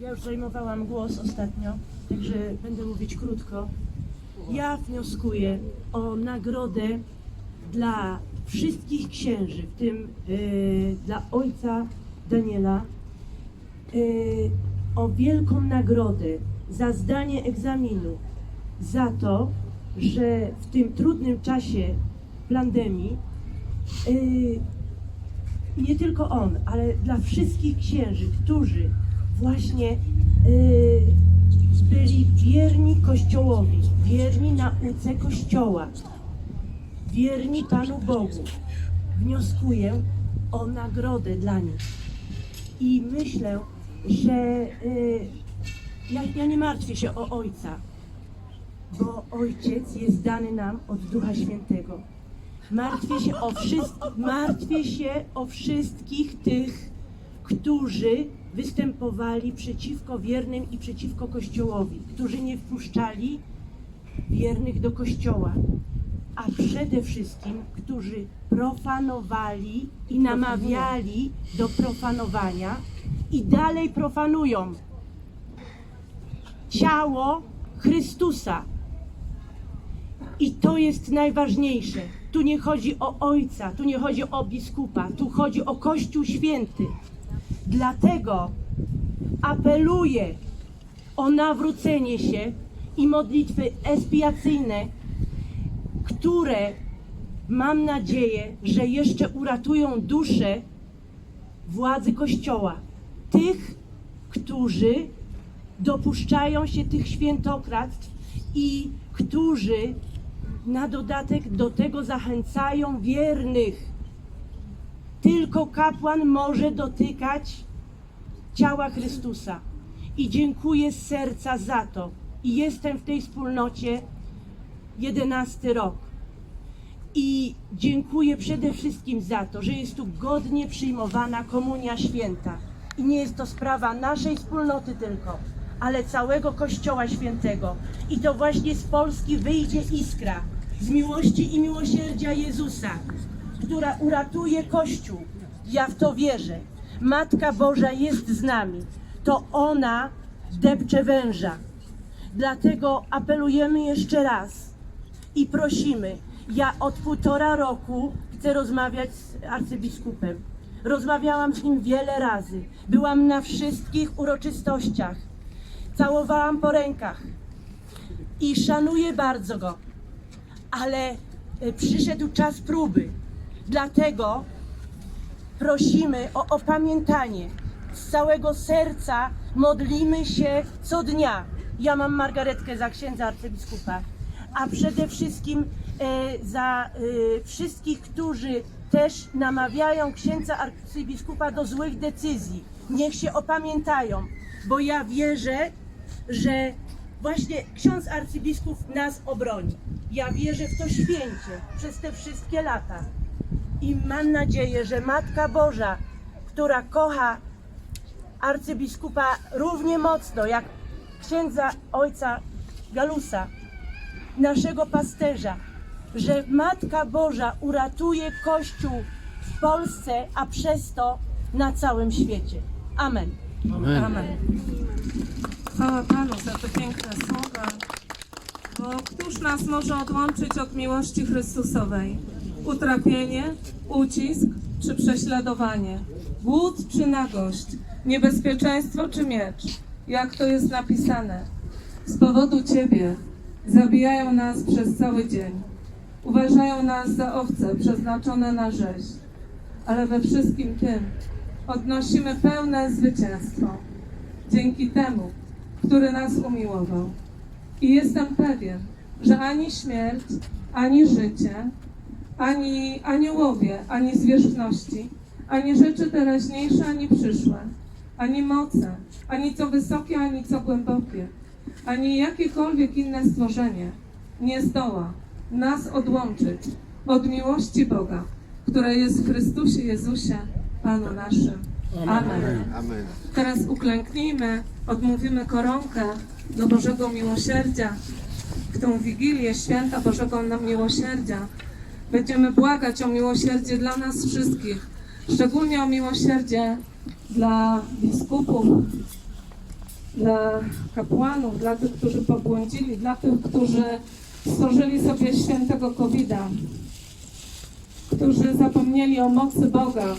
Ja już zajmowałam głos ostatnio, także będę mówić krótko. Ja wnioskuję o nagrodę dla wszystkich księży, w tym y, dla ojca Daniela, y, o wielką nagrodę za zdanie egzaminu, za to, że w tym trudnym czasie pandemii y, nie tylko on, ale dla wszystkich księży, którzy właśnie y, byli wierni Kościołowi, wierni nauce Kościoła, wierni Panu Bogu. Wnioskuję o nagrodę dla nich. I myślę, że y, ja, ja nie martwię się o Ojca, bo Ojciec jest dany nam od Ducha Świętego. Martwię się o martwię się o wszystkich tych, którzy występowali przeciwko wiernym i przeciwko Kościołowi, którzy nie wpuszczali wiernych do Kościoła, a przede wszystkim, którzy profanowali i namawiali do profanowania i dalej profanują ciało Chrystusa. I to jest najważniejsze. Tu nie chodzi o ojca, tu nie chodzi o biskupa, tu chodzi o Kościół Święty. Dlatego apeluję o nawrócenie się i modlitwy expiacyjne, które mam nadzieję, że jeszcze uratują duszę władzy Kościoła. Tych, którzy dopuszczają się tych świętokradztw i którzy na dodatek do tego zachęcają wiernych. Tylko kapłan może dotykać ciała Chrystusa. I dziękuję z serca za to. I jestem w tej wspólnocie 11 rok. I dziękuję przede wszystkim za to, że jest tu godnie przyjmowana Komunia Święta. I nie jest to sprawa naszej wspólnoty tylko, ale całego Kościoła Świętego. I to właśnie z Polski wyjdzie iskra z miłości i miłosierdzia Jezusa, która uratuje Kościół. Ja w to wierzę. Matka Boża jest z nami. To ona depcze węża. Dlatego apelujemy jeszcze raz i prosimy. Ja od półtora roku chcę rozmawiać z arcybiskupem. Rozmawiałam z nim wiele razy. Byłam na wszystkich uroczystościach. Całowałam po rękach. I szanuję bardzo go. Ale e, przyszedł czas próby. Dlatego prosimy o opamiętanie. Z całego serca modlimy się co dnia. Ja mam margaretkę za księdza arcybiskupa, a przede wszystkim e, za e, wszystkich, którzy też namawiają księdza arcybiskupa do złych decyzji. Niech się opamiętają, bo ja wierzę, że właśnie ksiądz arcybiskup nas obroni. Ja wierzę w to święcie przez te wszystkie lata. I mam nadzieję, że Matka Boża, która kocha arcybiskupa równie mocno jak księdza ojca Galusa, naszego pasterza, że Matka Boża uratuje Kościół w Polsce, a przez to na całym świecie. Amen. Amen. Amen. Chwała Panu za te piękne słowa. Bo któż nas może odłączyć od miłości Chrystusowej? Utrapienie, ucisk czy prześladowanie? Głód czy nagość? Niebezpieczeństwo czy miecz? Jak to jest napisane? Z powodu Ciebie zabijają nas przez cały dzień. Uważają nas za owce przeznaczone na rzeź. Ale we wszystkim tym odnosimy pełne zwycięstwo dzięki temu, który nas umiłował. I jestem pewien, że ani śmierć, ani życie, ani aniołowie, ani zwierzchności, ani rzeczy teraźniejsze, ani przyszłe, ani moce, ani co wysokie, ani co głębokie, ani jakiekolwiek inne stworzenie nie zdoła nas odłączyć od miłości Boga, która jest w Chrystusie Jezusie, Panu naszym. Amen. Amen. Teraz uklęknijmy, odmówimy koronkę do Bożego Miłosierdzia. W tą Wigilię Święta Bożego nam Miłosierdzia będziemy błagać o miłosierdzie dla nas wszystkich, szczególnie o miłosierdzie dla biskupów, dla kapłanów, dla tych, którzy pobłądzili, dla tych, którzy stworzyli sobie świętego Covida, którzy zapomnieli o mocy Boga.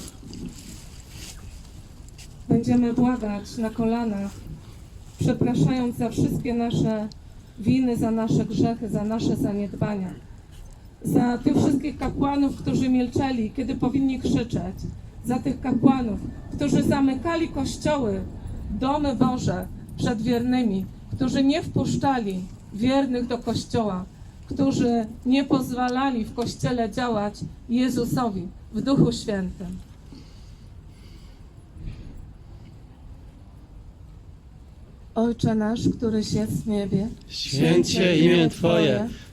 Będziemy błagać na kolanach, przepraszając za wszystkie nasze winy, za nasze grzechy, za nasze zaniedbania. Za tych wszystkich kapłanów, którzy milczeli, kiedy powinni krzyczeć. Za tych kapłanów, którzy zamykali kościoły, domy Boże przed wiernymi, którzy nie wpuszczali wiernych do kościoła, którzy nie pozwalali w kościele działać Jezusowi w Duchu Świętym. Ojcze nasz, któryś jest w niebie, Święć się imię Twoje,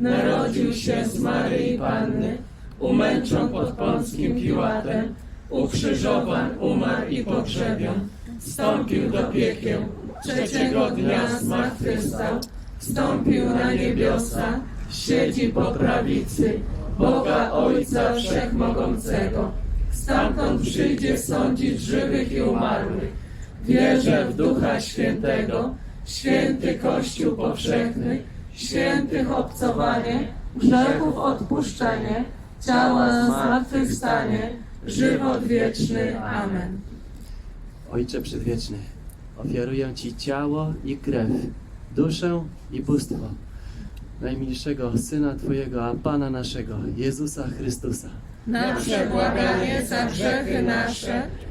narodził się z Maryi Panny, umęczon pod Pąckim Piłatem, ukrzyżowan, umarł i pogrzebion, wstąpił do piekieł, trzeciego dnia zmartwychwstał, wstąpił na niebiosa, siedzi po prawicy Boga Ojca Wszechmogącego. Stamtąd przyjdzie sądzić żywych i umarłych. Wierzę w Ducha Świętego, święty Kościół powszechny, świętych obcowanie, grzechów odpuszczenie, ciała zmartwychwstanie, żywot wieczny. Amen. Ojcze Przedwieczny, ofiaruję Ci ciało i krew, duszę i bóstwo najmilszego Syna Twojego, a Pana naszego, Jezusa Chrystusa, Na przebłaganie za grzechy nasze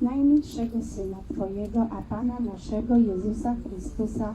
najmilszego Syna Twojego, a Pana naszego Jezusa Chrystusa,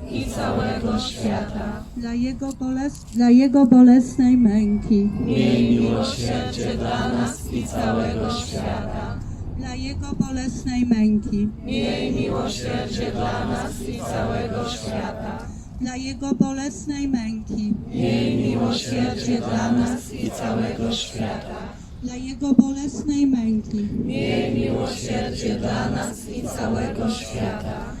i całego świata. dla Jego, boles, dla Jego bolesnej męki, Miej miłosierdzie dla nas i całego świata. dla Jego bolesnej męki, Miej miłosierdzie dla nas i całego świata. dla Jego bolesnej męki, Miej miłosierdzie dla nas i całego świata. dla Jego bolesnej męki, Miej miłosierdzie dla nas i całego świata.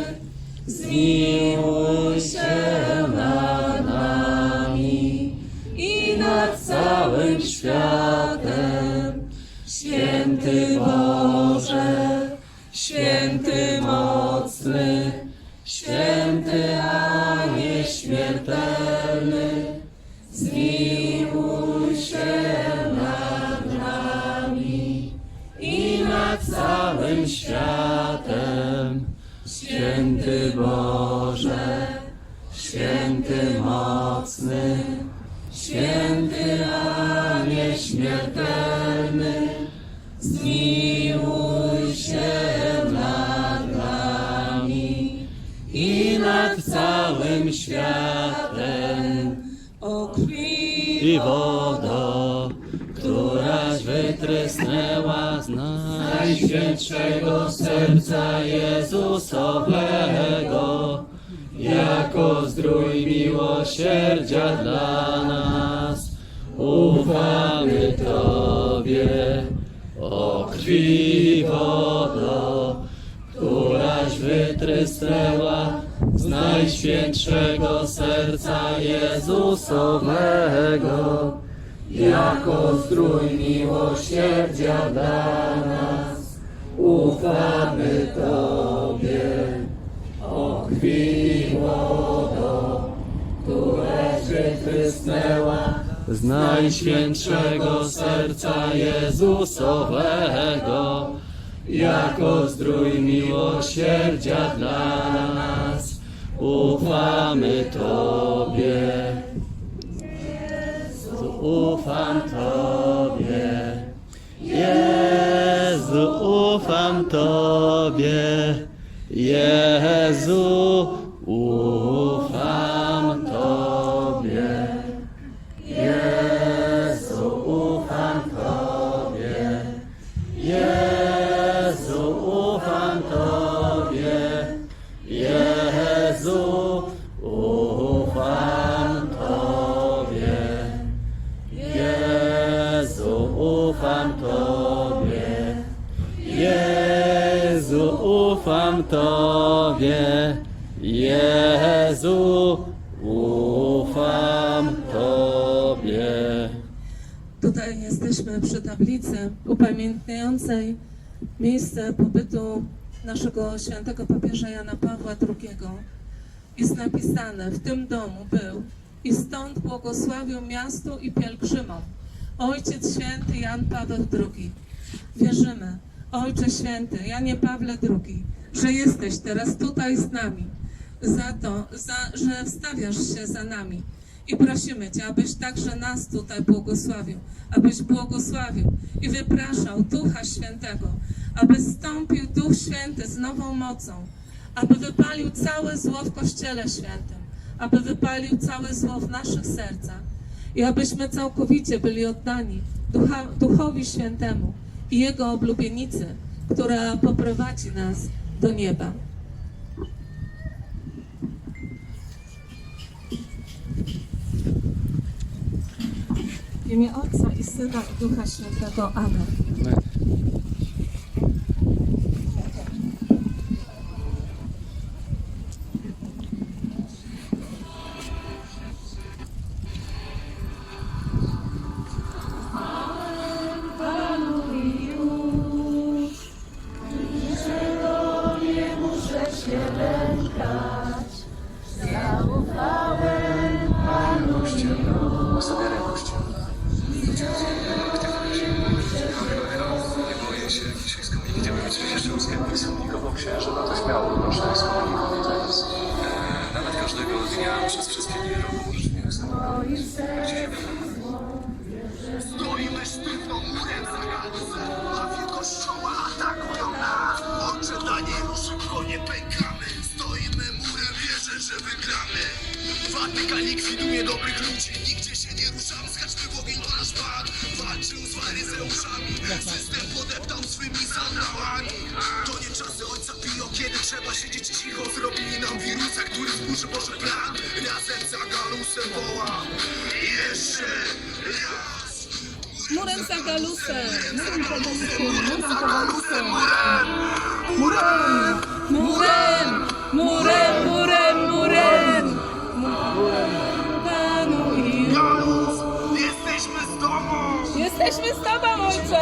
zmiłuj się nad nami i nad całym światem. Święty Boże, święty mocny, święty Anie śmiertelny, zmiłuj się nad nami i nad całym światem. o krwi I wodo, któraś wytrysnęła z. Najświętszego serca Jezusowego, jako zdrój miłosierdzia dla nas. Ufamy Tobie, o krwi wodo, któraś wytrysnęła z najświętszego serca Jezusowego, jako zdrój miłosierdzia dla nas. Ufamy Tobie, krwi z najświętszego serca Jezusowego, jako zdrój miłosierdzia dla nas. Ufamy Tobie. Jezu, ufam Tobie. Jezu, ufam Tobie. يا ذو Tobie. Jezu, ufam Tobie. Tutaj jesteśmy przy tablicy upamiętniającej miejsce pobytu naszego świętego papieża Jana Pawła II. Jest napisane, w tym domu był i stąd błogosławił miastu i pielgrzymom Ojciec Święty Jan Paweł II. Wierzymy, Ojcze Święty Janie Pawle II, że jesteś teraz tutaj z nami, za to, za, że wstawiasz się za nami. I prosimy Cię, abyś także nas tutaj błogosławił, abyś błogosławił i wypraszał Ducha Świętego, aby stąpił Duch Święty z nową mocą, aby wypalił całe zło w Kościele Świętym, aby wypalił całe zło w naszych sercach i abyśmy całkowicie byli oddani Ducha, Duchowi Świętemu i Jego oblubienicy, która poprowadzi nas do nieba. W imię Ojca i Syna i Ducha Świętego. Amen. Watykan likwiduje dobrych ludzi, nigdzie się nie ruszamy. Skaczmy w ogień, to nasz Pan. Walczył z faryzeuszami, system podeptał swymi sandałami. To nie czasy ojca Pio, kiedy trzeba siedzieć cicho. Zrobili nam wirusa, który zburzy Boży plan. Razem za galusem wołam. Jeszcze raz. Murem za galusem! Murem! Murem, murem, murem! Panu i Galus, jesteśmy z domu! Jesteśmy z Tobą, Ojcze!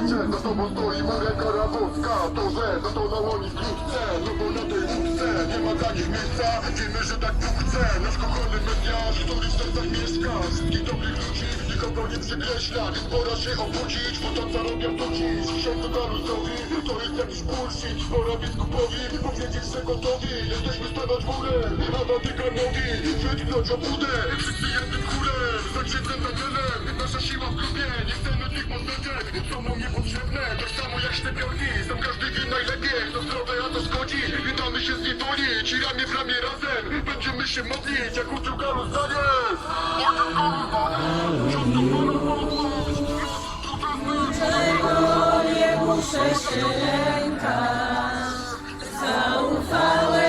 Ojcze, za tobą stoi murek karabowska To, że za to na łoni wkrótce No bo na tej łódce nie ma dla nich miejsca. Wiemy, że tak Bóg chce Nasz kochany Mesjasz, który w sercach mieszka. Wszystkich dobrych ludzi nikogo nie przekreśla Pora się obudzić, bo to co robią to dziś. Księdzu Galusowi, to jest jakiś bullshit Pora biskupowi powiedzieć, że gotowi. Jesteśmy stanąć murem, a Watykanowi Wytknąć obłudę, wszyscy jednym chórem Za księdzem Danielem, nasza siła w klubie Nie chcemy tych monsterek, są nam niepotrzebne Tak samo jak szczepionki, są każdy wie najlepiej To zdrowe, a to szkodzi, witamy się z niewoli Ci ramię w ramię razem, będziemy się modlić Jak uczył Galus Daniel Ojciec Galus Daniel Siostro Galus A